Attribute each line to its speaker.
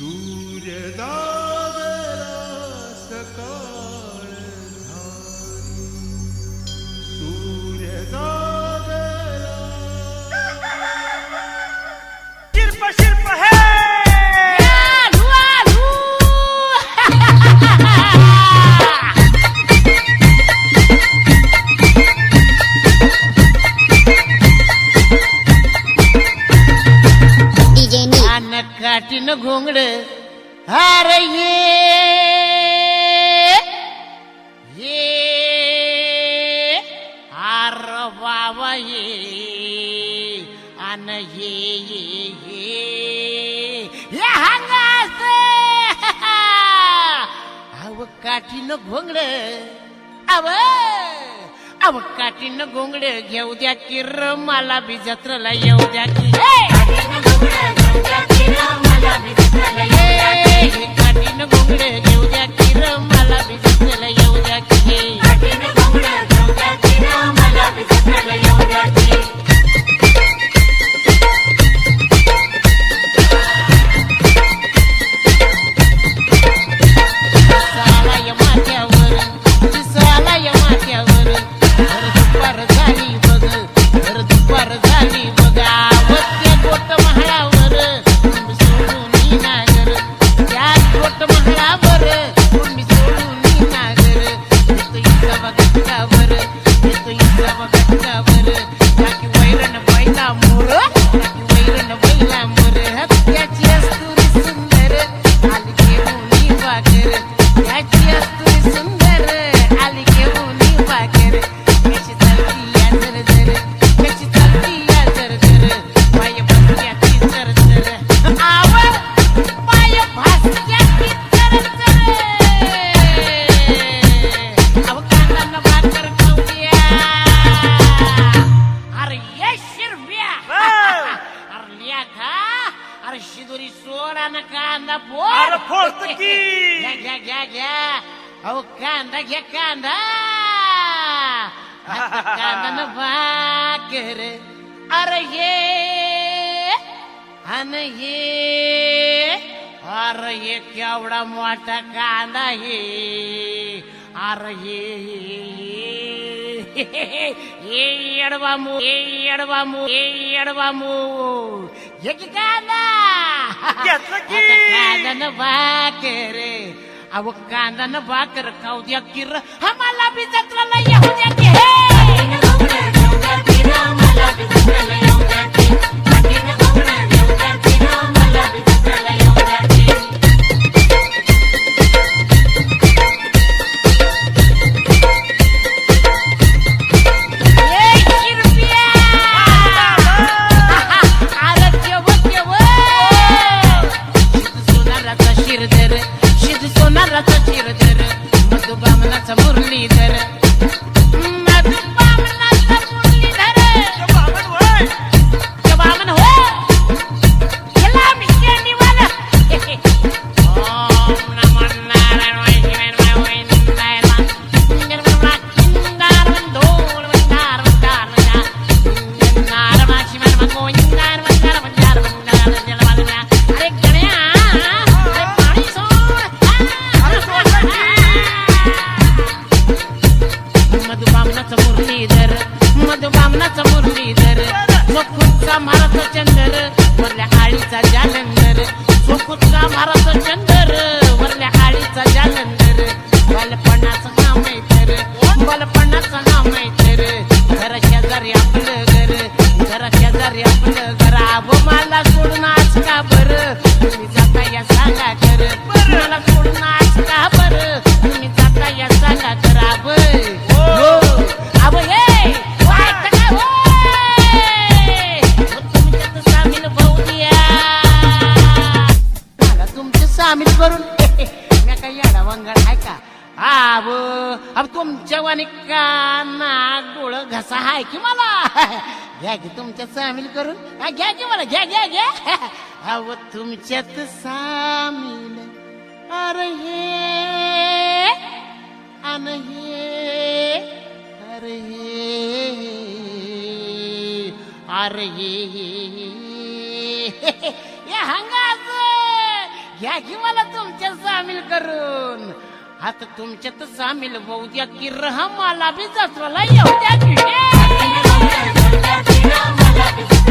Speaker 1: सूर्य
Speaker 2: न घोंगड हार ये आर बाबा ये अन ये ये ये. ये हंगास. अव काठीनं घोंगड. अव अव काठीनं घोंगड. घेऊ द्या किर मला बी जत्रला येऊ द्या की. हे! हे काठीनं कांदा अरे फोड
Speaker 3: फोडतो की.
Speaker 2: घ्या घ्या घ्या घ्या अहो कांदा घ्या कांदा आता कांदा न भाकर अरे ये अन ये अरे ये केवढा मोठा कांदा हे अरे ये ये येडवामू ये येडवामू ये येडवामू ये की कांदा
Speaker 3: घेतलं की.
Speaker 2: आता कांदा न भाकर अहो कांदा न भाकर खाऊ द्या किर आम्हाला बी जत्राला येऊ द्या की. हे! ए, शिद सोनाराचा शिरधर मधुबामनाचा मुरलीधर. जालंधर महाराज चंदर वरल्या आळीचा जालंधर बालपणाचं आहे तर बालपणाचं नाम आहे तर घर शेजारी आपलं घर घर शेजारी आपलं घर. आव मला सोडून आज का बरं? तुम्ही जाता या सांगा कर मला सोडून सामील करून. मी काही याडा वंगड आहे का? आव अब तुमच्या वाणी काना डोळ घसा हाय की मला? घ्या की तुमच्या सामील करून. हा, घ्या की मला घ्या घ्या घ्या. अव तुमच्यात सामील. अरे हे अन हे अरे हे अरे हे हे हंगाच घ्या की मला तुमच्यात सामील करून. आता तुमच्यात सामील होऊ द्या की रहा मला बी जसवाला येऊ द्या की.